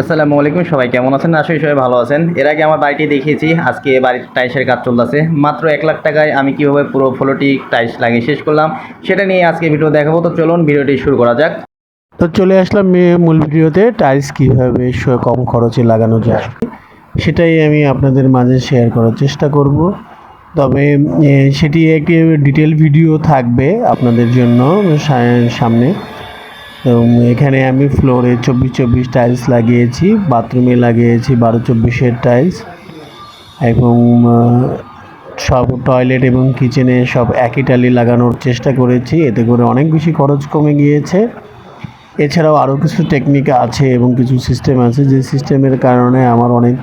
আসসালামু আলাইকুম, সবাই কেমন আছেন? আসলে সবাই ভালো আছেন। এর আগে আমার বাড়িটি দেখিয়েছি, আজকে বাড়ির টাইলসের কাজ চলতেছে। মাত্র এক লাখ টাকায় আমি কীভাবে পুরো ফ্লোরটি টাইলস লাগিয়ে শেষ করলাম, সেটা নিয়ে আজকে ভিডিও দেখাবো। তো চলুন ভিডিওটি শুরু করা যাক। তো চলে আসলাম মূল ভিডিওতে, টাইলস কীভাবে কম খরচে লাগানো যায়। সেটাই আমি আপনাদের মাঝে শেয়ার করার চেষ্টা করব। তবে সেটি একটি ডিটেল ভিডিও থাকবে আপনাদের জন্য, সামনে। তো এখানে আমি ফ্লোরে চব্বিশ চব্বিশ টাইলস লাগিয়েছি, বাথরুমে লাগিয়েছি বারো চব্বিশের টাইলস এবং সব টয়লেট এবং কিচেনে সব একই টালি লাগানোর চেষ্টা করেছি, এতে করে অনেক বেশি খরচ কমে গিয়েছে। এছাড়াও আরও কিছু টেকনিক আছে এবং কিছু সিস্টেম আছে, যে সিস্টেমের কারণে আমার অনেক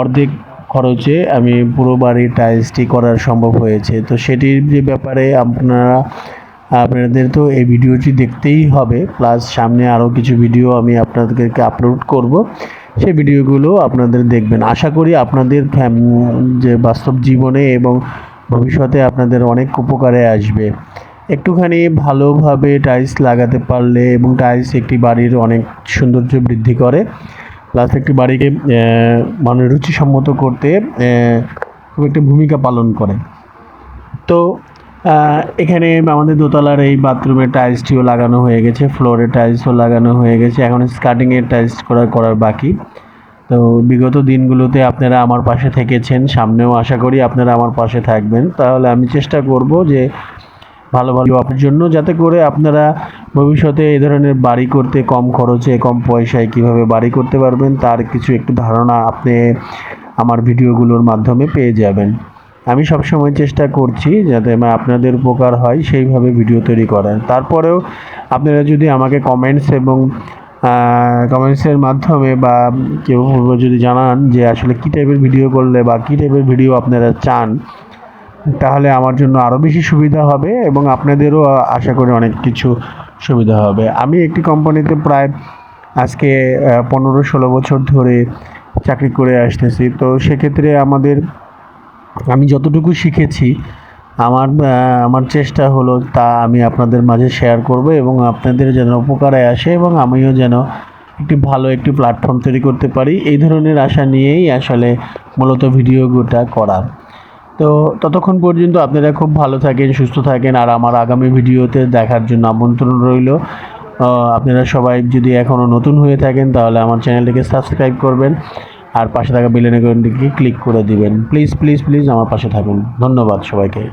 অর্ধেক খরচে আমি পুরো বাড়ির টাইলসটি করার সম্ভব হয়েছে। তো সেটির যে ব্যাপারে আপনারা আপনাদের তো এই ভিডিওটি দেখতেই হবে প্লাস সামনে আরও কিছু ভিডিও আমি আপনাদেরকে আপলোড করব। সেই ভিডিওগুলো আপনাদের দেখবেন। আশা করি আপনাদের ফ্যাম, যে বাস্তব জীবনে এবং ভবিষ্যতে আপনাদের অনেক উপকারে আসবে। একটুখানি ভালোভাবে টাইলস লাগাতে পারলে এবং টাইলস একটি বাড়ির অনেক সৌন্দর্য বৃদ্ধি করে প্লাস একটি বাড়িকে মানে রুচিসম্মত করতে খুব একটা ভূমিকা পালন করে। তো এখানে আমাদের দোতলার এই বাথরুমের টাইলসটিও লাগানো হয়ে গেছে ফ্লোরের টাইলসও লাগানো হয়ে গেছে। এখন স্কার্টিংয়ের টাইলস করার করার বাকি। তো বিগত দিনগুলোতে আপনারা আমার পাশে থেকেছেন, সামনেও আশা করি আপনারা আমার পাশে থাকবেন। তাহলে আমি চেষ্টা করব যে ভালো ভালো আপনার জন্য, যাতে করে আপনারা ভবিষ্যতে এই ধরনের বাড়ি করতে কম খরচে, কম পয়সায় কীভাবে বাড়ি করতে পারবেন, তার কিছু একটু ধারণা আপনি আমার ভিডিওগুলোর মাধ্যমে পেয়ে যাবেন। আমি সবসময় চেষ্টা করছি যাতে আপনাদের উপকার হয়, সেইভাবে ভিডিও তৈরি করার। তারপরেও আপনারা যদি আমাকে কমেন্টস এবং কমেন্টসের মাধ্যমে বা কেউ যদি জানান যে আসলে কী টাইপের ভিডিও করলে বা কী টাইপের ভিডিও আপনারা চান, তাহলে আমার জন্য আরও বেশি সুবিধা হবে এবং আপনাদেরও আশা করি অনেক কিছু সুবিধা হবে। আমি একটি কোম্পানিতে প্রায় আজকে পনেরো ষোলো বছর ধরে চাকরি করে আসতেছি। তো সেক্ষেত্রে আমাদের আমি যতটুকু শিখেছি, আমার আমার চেষ্টা হলো তা আমি আপনাদের মাঝে শেয়ার করব এবং আপনাদের যেন উপকারে আসে এবং আমিও যেন একটি ভালো একটি প্ল্যাটফর্ম তৈরি করতে পারি। এই ধরনের আশা নিয়েই আসলে মূলত ভিডিওটা করা। তো ততক্ষণ পর্যন্ত আপনারা খুব ভালো থাকেন, সুস্থ থাকেন আর আমার আগামী ভিডিওতে দেখার জন্য আমন্ত্রণ রইল। আপনারা সবাই যদি এখনও নতুন হয়ে থাকেন তাহলে আমার চ্যানেলটিকে সাবস্ক্রাইব করবেন। আর পাশে থাকা আইকনটিকে ক্লিক করে দিবেন। প্লিজ প্লিজ প্লিজ আমার পাশে থাকুন। ধন্যবাদ সবাইকে।